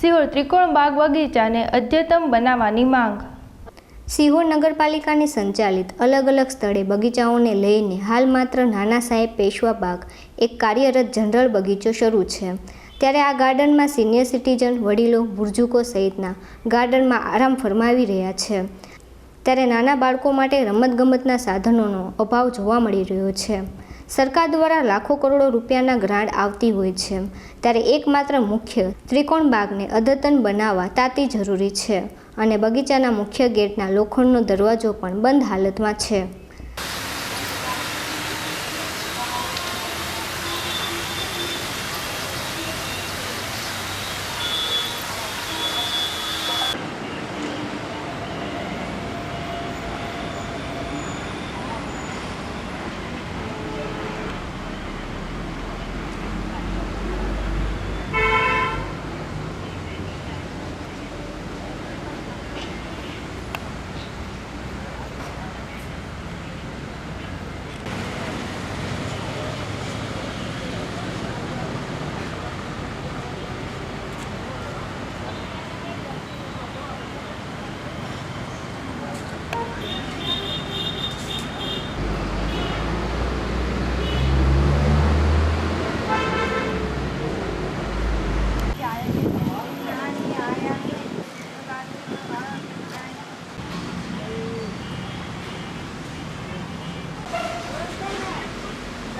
સિહોર ત્રિકોણ બાગ બગીચાને અદ્યતમ બનાવવાની માંગ. સિહોર નગરપાલિકાની સંચાલિત અલગ અલગ સ્થળે બગીચાઓને લઈને હાલ માત્ર નાના સાહેબ પેશવા બાગ, એક કાર્યરત જનરલ બગીચો શરૂ છે. ત્યારે આ ગાર્ડનમાં સિનિયર સિટીઝન વડીલો બુર્જુકો સહિતના ગાર્ડનમાં આરામ ફરમાવી રહ્યા છે. ત્યારે નાના બાળકો માટે રમતગમતના સાધનોનો અભાવ જોવા મળી રહ્યો છે. સરકાર દ્વારા લાખો કરોડો રૂપિયાના ગ્રાન્ટ આવતી હોય છે. ત્યારે એકમાત્ર મુખ્ય ત્રિકોણ બાગને અદ્યતન બનાવવા તાતી જરૂરી છે અને બગીચાના મુખ્ય ગેટના લોખંડનો દરવાજો પણ બંધ હાલતમાં છે.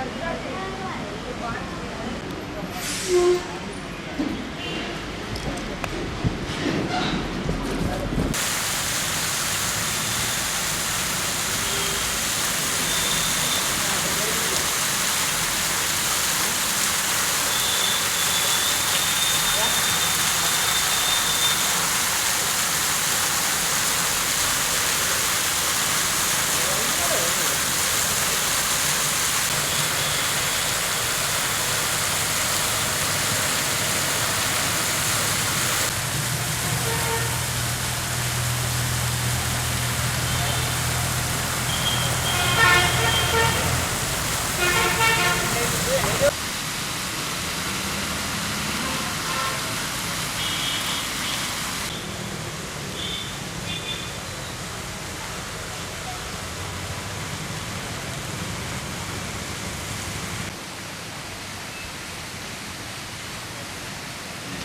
Gracias.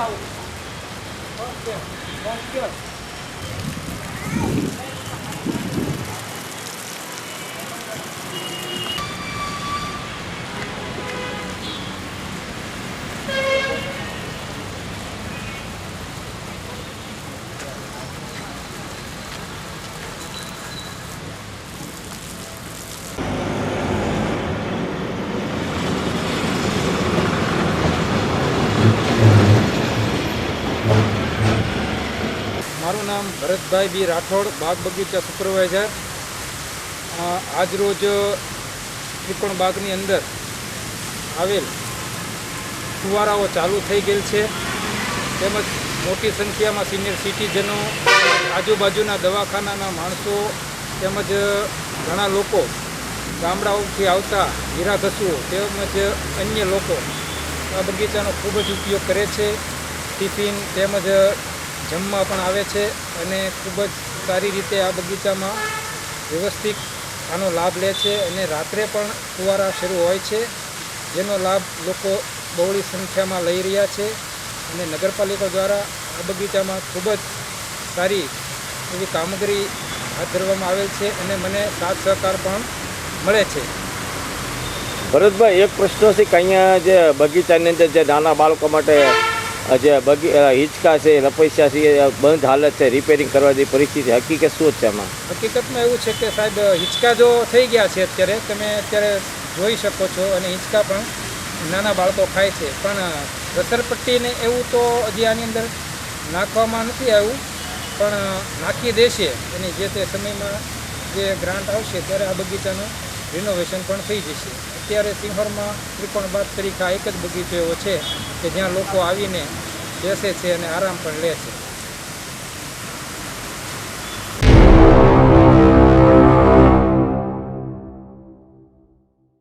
બે મારું નામ ભરતભાઈ બી રાઠોડ, બાગ બગીચા સુપરવાઇઝર આજરોજ ત્રિકોણ બાગની અંદર આવેલ ફુવારાઓ ચાલુ થઈ ગયેલ છે. તેમજ મોટી સંખ્યામાં સિનિયર સિટીઝનો, આજુબાજુના દવાખાનાના માણસો તેમજ ઘણા લોકો ગામડાઓથી આવતા હીરાઘસુઓ તેમજ અન્ય લોકો આ બગીચાનો ખૂબ જ ઉપયોગ કરે છે. ટિફિન તેમજ જમવા પણ આવે છે અને ખૂબ જ સારી રીતે આ બગીચામાં વ્યવસ્થિત આનો લાભ લે છે અને રાત્રે પણ ફુવારા શરૂ હોય છે, જેનો લાભ લોકો બહોળી સંખ્યામાં લઈ રહ્યા છે અને નગરપાલિકા દ્વારા આ બગીચામાં ખૂબ જ સારી એવી કામગીરી હાથ ધરવામાં આવેલ છે અને મને સાથ સહકાર પણ મળે છે. ભરતભાઈ, એક પ્રશ્ન છે કે અહીંયા જે બગીચાની અંદર જે નાના બાળકો માટે જે બગી હિંચકા છે રપૈસા છે બંધ હાલત છે રિપેરિંગ કરવાની પરિસ્થિતિ. હકીકત શું છે આમાં? હકીકતમાં એવું છે કે સાહેબ હિંચકા જો થઈ ગયા છે અત્યારે, તમે અત્યારે જોઈ શકો છો અને હિંચકા પણ નાના બાળકો ખાય છે. પણ રસરપટ્ટીને એવું તો હજી આની અંદર નાખવામાં નથી આવ્યું. પણ નાખી દેશે. એની જે તે સમયમાં જે ગ્રાન્ટ આવશે, ત્યારે આ બગીચાનું રિનોવેશન પણ થઈ જશે. અત્યારે સિંહોરમાં ત્રિકોણ બાદ તરીકે એક જ બગીચો એવો છે. કે જ્યાં લોકો આવીને બેસે છે અને આરામ પણ લે છે.